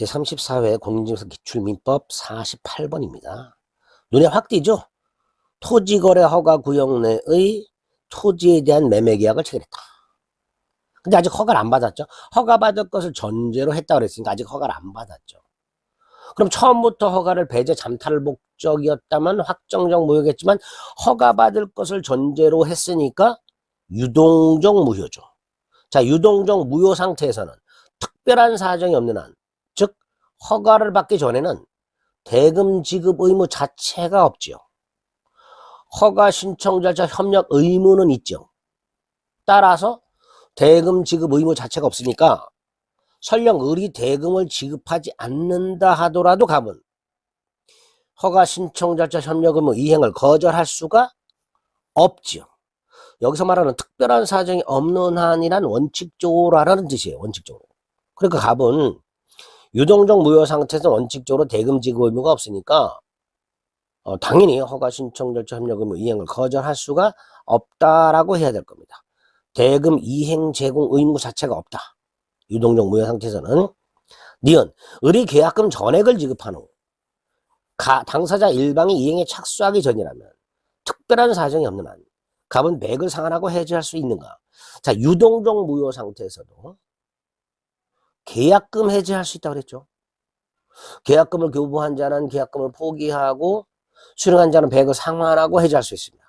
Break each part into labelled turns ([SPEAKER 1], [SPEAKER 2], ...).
[SPEAKER 1] 제34회 공인중개사 기출민법 48번입니다. 눈에 확 띄죠? 토지거래 허가 구역 내의 토지에 대한 매매계약을 체결했다. 근데 아직 허가를 안 받았죠? 허가 받을 것을 전제로 했다 그랬으니까 아직 허가를 안 받았죠. 그럼 처음부터 허가를 배제 잠탈 목적이었다면 확정적 무효겠지만 허가 받을 것을 전제로 했으니까 유동적 무효죠. 자, 유동적 무효 상태에서는 특별한 사정이 없는 한, 즉 허가를 받기 전에는 대금 지급 의무 자체가 없지요. 허가 신청자자 협력 의무는 있죠. 따라서 대금 지급 의무 자체가 없으니까 설령 을이 대금을 지급하지 않는다 하더라도 갑은 허가 신청자자 협력 의무 이행을 거절할 수가 없지요. 여기서 말하는 특별한 사정이 없는 한이란 원칙적으로라는 뜻이에요. 원칙적으로. 그러니까 갑은 유동적 무효 상태에서 원칙적으로 대금 지급 의무가 없으니까 어, 당연히 허가 신청 절차 협력 의무 이행을 거절할 수가 없다라고 해야 될 겁니다. 대금 이행 제공 의무 자체가 없다. 유동적 무효 상태에서는 니은 을이 계약금 전액을 지급한 후 가, 당사자 일방이 이행에 착수하기 전이라면 특별한 사정이 없는 한 갑은 백을 상환하고 해지할 수 있는가? 자, 유동적 무효 상태에서도 계약금 해지할 수 있다고 그랬죠. 계약금을 교부한 자는 계약금을 포기하고 수령한 자는 백을 상환하고 해지할 수 있습니다.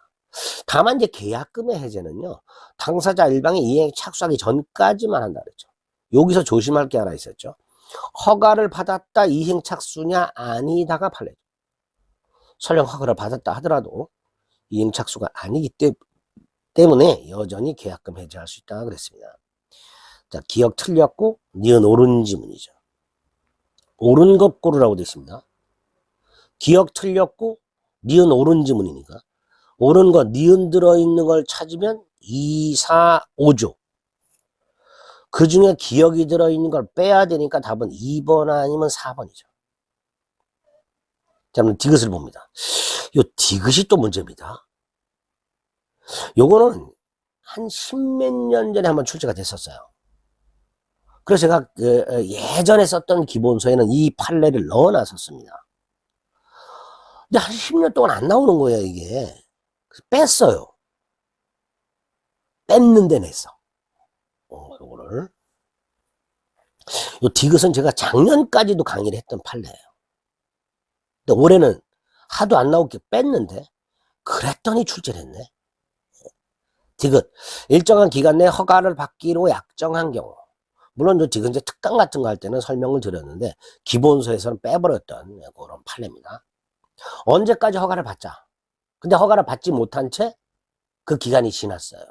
[SPEAKER 1] 다만 이제 계약금의 해제는요. 당사자 일방이 이행에 착수하기 전까지만 한다 그랬죠. 여기서 조심할 게 하나 있었죠. 허가를 받았다 이행 착수냐 아니다가 판례죠. 설령 허가를 받았다 하더라도 이행 착수가 아니기 때, 때문에 여전히 계약금 해지할 수 있다 그랬습니다. 자, 기억 틀렸고 니은 옳은 지문이죠. 옳은 것 고르라고 되어 있습니다. 기억 틀렸고 니은 옳은 지문이니까 옳은 것 니은 들어있는 걸 찾으면 2, 4, 5조. 그 중에 기억이 들어있는 걸 빼야 되니까 답은 2번 아니면 4번이죠. 자, 그럼 디귿을 봅니다. 요 디귿이 또 문제입니다. 요거는 한 십몇 년 전에 한번 출제가 됐었어요. 그래서 제가 그, 어, 예전에 썼던 기본서에는 이 판례를 넣어놨었습니다. 근데 한 10년 동안 안 나오는 거예요, 이게. 뺐어요. 뺐는데 냈어. 어, 요거를. 요 디귿은 제가 작년까지도 강의를 했던 판례예요. 근데 올해는 하도 안 나오게 뺐는데, 그랬더니 출제를 했네. 디귿. 일정한 기간 내에 허가를 받기로 약정한 경우. 물론 저 지금 이제 특강 같은 거 할 때는 설명을 드렸는데 기본서에서는 빼버렸던 그런 판례입니다. 언제까지 허가를 받자. 근데 허가를 받지 못한 채 그 기간이 지났어요.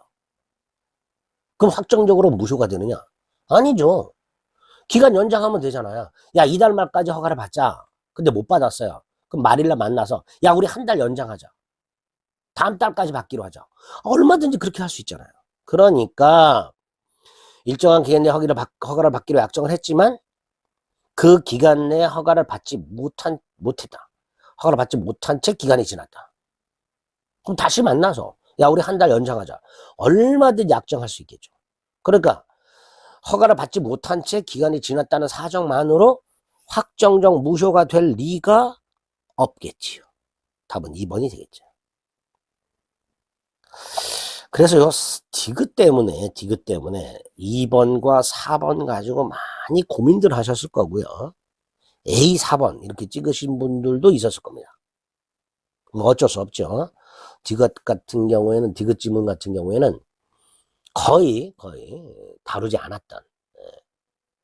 [SPEAKER 1] 그럼 확정적으로 무효가 되느냐? 아니죠. 기간 연장하면 되잖아요. 야, 이달 말까지 허가를 받자. 근데 못 받았어요. 그럼 말일날 만나서 야, 우리 한 달 연장하자. 다음 달까지 받기로 하자. 얼마든지 그렇게 할 수 있잖아요. 그러니까 일정한 기간 내에 허가를, 받, 허가를 받기로 약정을 했지만 그 기간 내에 허가를 받지 못한 못했다. 허가를 받지 못한 채 기간이 지났다. 그럼 다시 만나서 야 우리 한 달 연장하자. 얼마든지 약정할 수 있겠죠. 그러니까 허가를 받지 못한 채 기간이 지났다는 사정만으로 확정적 무효가 될 리가 없겠지요. 답은 2번이 되겠죠. 그래서 요 디귿 때문에 디귿 때문에 2번과 4번 가지고 많이 고민들 하셨을 거고요. A 4번 이렇게 찍으신 분들도 있었을 겁니다. 뭐 어쩔 수 없죠. 디귿 같은 경우에는 디귿 지문 같은 경우에는 거의 거의 다루지 않았던 예,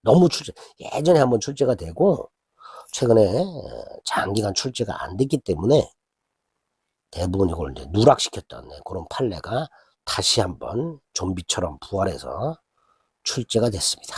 [SPEAKER 1] 너무 출제 예전에 한번 출제가 되고 최근에 장기간 출제가 안 됐기 때문에 대부분 이걸 이제 누락시켰던 네, 그런 판례가 다시 한번 좀비처럼 부활해서 출제가 됐습니다.